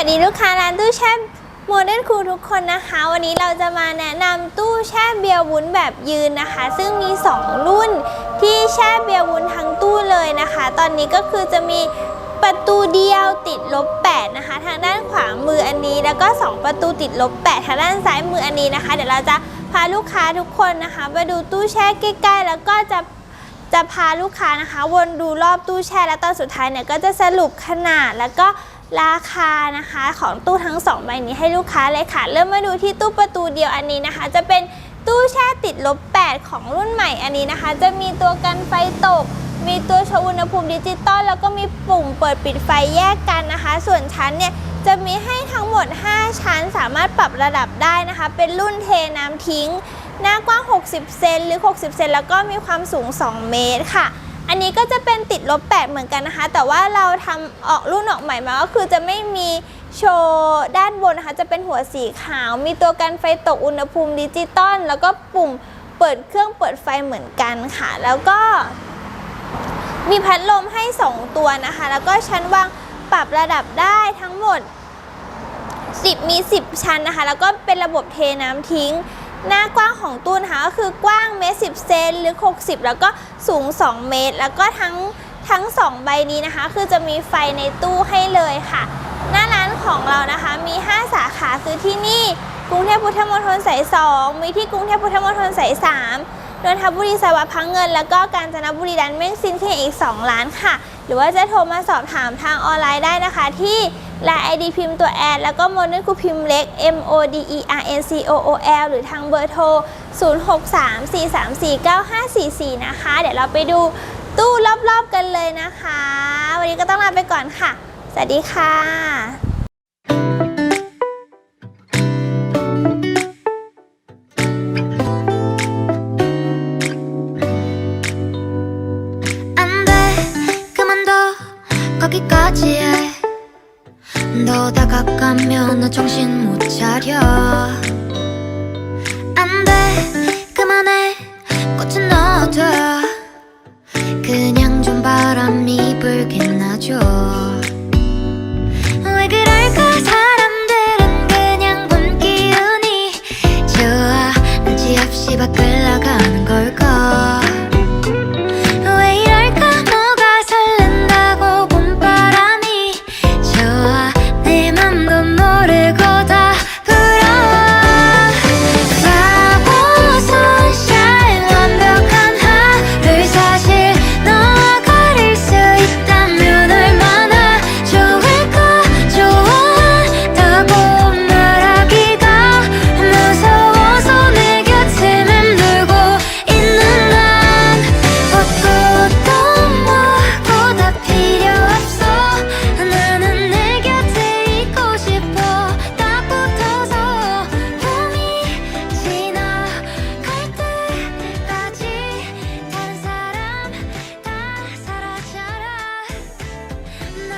วัสดีลูกค้าร้านตู้แช่โมเดิร์นคูทุกคนนะคะ วันนี้เราจะมาแนะนำตู้แช่เบียร์วุ้นแบบยืนนะคะ ซึ่งมี 2 รุ่นที่แช่เบียร์วุ้นทั้งตู้เลยนะคะ ตอนนี้ก็คือจะมีประตูเดียวติดลบ8นะคะ ทางด้านขวามืออันนี้ แล้วก็ 2 ประตูติดลบ8ทางด้านซ้ายมืออันนี้นะคะ เดี๋ยวเราจะพาลูกค้าทุกคนนะคะไปดูตู้แช่ใกล้ๆ แล้วก็จะจะพาลูกค้านะคะ วนดูรอบตู้แช่และตอนสุดท้ายเนี่ยก็จะสรุปขนาดแล้วก็ ราคานะคะของตู้ทั้งสองใบนี้ให้ลูกค้าเลยค่ะ เริ่มมาดูที่ตู้ประตูเดียวอันนี้นะคะ จะเป็นตู้แช่ติดลบ 8 ของรุ่นใหม่อันนี้นะคะ จะมีตัวกันไฟตก มีตัวโชว์อุณหภูมิดิจิตอลแล้วก็มีปุ่มเปิดปิดไฟแยกกันนะคะ ส่วนชั้นเนี่ยจะมีให้ทั้งหมด 5 ชั้นสามารถปรับระดับได้นะคะ เป็นรุ่นเทน้ำทิ้ง หน้ากว้าง 60 เซนหรือ 60 เซนแล้วก็มีความสูง 2 เมตรค่ะ อันนี้ก็จะเป็นติดลบ 8 เหมือนกันนะคะ แต่ว่าเราทำออกรุ่นออกใหม่มาก็คือจะไม่มีโชว์ด้านบนนะคะ จะเป็นหัวสีขาว มีตัวกันไฟตกอุณหภูมิดิจิตอลแล้วก็ปุ่มเปิดเครื่องเปิดไฟเหมือนกันค่ะ แล้วก็ มีพัดลมให้ 2 ตัวนะคะ แล้วก็ชั้นวางปรับระดับได้ทั้งหมด 10 มี 10 ชั้นนะคะ แล้วก็เป็นระบบเทน้ำทิ้ง หน้ากว้างของตู้นะคะก็คือกว้างเมตรสิเซนหรือ 60 แล้วก็สูง 2 เมตร แล้วก็ทั้งทั้ง 2 ใบนี้นะคะ คือจะมีไฟในตู้ให้เลยค่ะ หน้าร้านของเรานะคะมี 5 สาขาคือที่นี่กรุงเทพพุทธมณฑลสาย2มีที่กรุงเทพพุทธมณฑลสาย3นนทบุรีสวัสดิ์พังเงิน แล้วก็กาญจนบุรีดันเม่งซินที่อีก2ร้านค่ะ หรือว่าจะโทรมาสอบถามทางออนไลน์ได้นะคะที่ไลน์ ID พิมพ์ตัวแอดแล้วก็โมเดิร์นคูพิมพ์เล็ก M O D E R N C O O L หรือทางเบอร์โทร 0634349544 นะคะ เดี๋ยวเราไปดูตู้รอบๆกันเลยนะคะ วันนี้ก็ต้องลาไปก่อนค่ะ สวัสดีค่ะ 안 돼, 그만둬, 거기까지 이러다가 가면 나 정신 못 차려. 안돼 그만해. 꽃은 너둬 그냥 좀 바람이 불긴 놔줘 왜 그럴까? 사람들은 그냥 본 기운이 좋아. 눈치 없이 밖을 나가는 걸까